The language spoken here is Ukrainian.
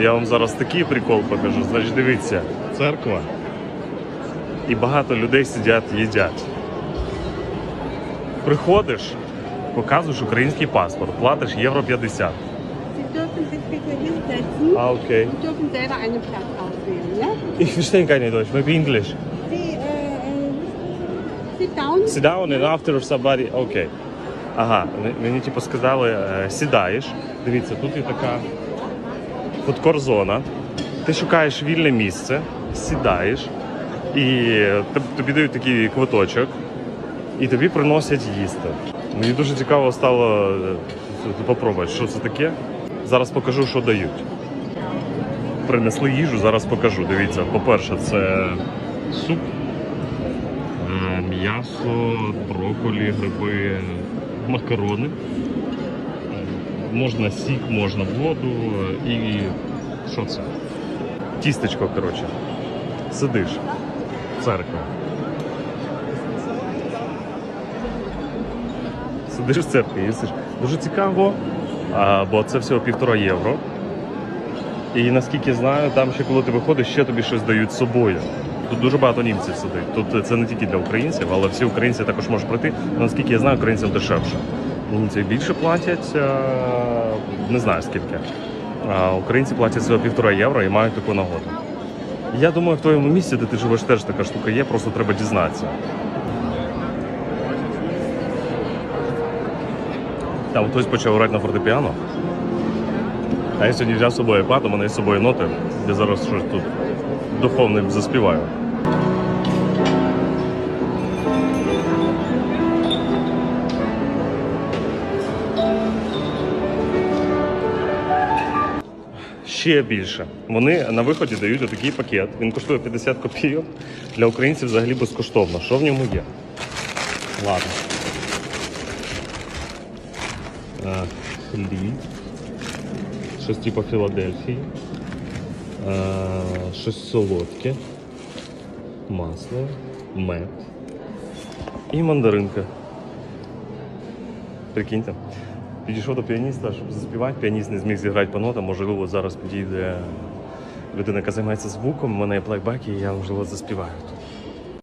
Я вам зараз такий прикол покажу. Значить, дивіться, церква. І багато людей сидять, їдять. Приходиш, показуєш український паспорт, платиш євро 50. Sie dürfen sich bitte hinsetzen А, окей. dürfen selber einen Platz auswählen. Ja? Ich verstehe keine Deutsch, maybe English. Sie äh, äh, sit down. Sit down and after somebody. Окей. Ага, мені типу сказали, е, сідаєш. Дивіться, тут є така фудкор-зона. Ти шукаєш вільне місце, сідаєш, і тобі дають такий квиточок, і тобі приносять їсти. Мені дуже цікаво стало е, попробувати, що це таке. Зараз покажу, що дають. Принесли їжу, зараз покажу. Дивіться, по-перше, це суп, м'ясо, брокколі, гриби, макарони. Можна сік, можна воду і що це? Тістечко, коротше. Сидиш. Церква. Сидиш в церкві, їсиш. Дуже цікаво, бо це всього півтора євро. І наскільки знаю, там ще коли ти виходиш, ще тобі щось дають з собою. Тут дуже багато німців сидить. Тут це не тільки для українців, але всі українці також можуть прийти. Наскільки я знаю, українцям дешевше. Німці більше платять, е, не знаю скільки. А українці платять всього півтора євро і мають таку нагоду. Я думаю, в твоєму місці, де ти живеш, теж така штука є, просто треба дізнатися. Там хтось почав грати на фортепіано. А я сьогодні взяв з собою iPad, у мене з собою ноти, я зараз щось тут духовним заспіваю. Ще більше. Вони на виході дають отакий пакет. Він коштує 50 копійок. Для українців взагалі безкоштовно. Що в ньому є? Ладно. Хліб. Щось типу Філадельфії. Щось солодке. Масло, мед. І мандаринка. Прикиньте. Підійшов до піаніста, щоб заспівати. Піаніст не зміг зіграти по нотам. Можливо, зараз підійде людина, яка займається звуком. У мене є плейбек, і я можливо заспіваю тут.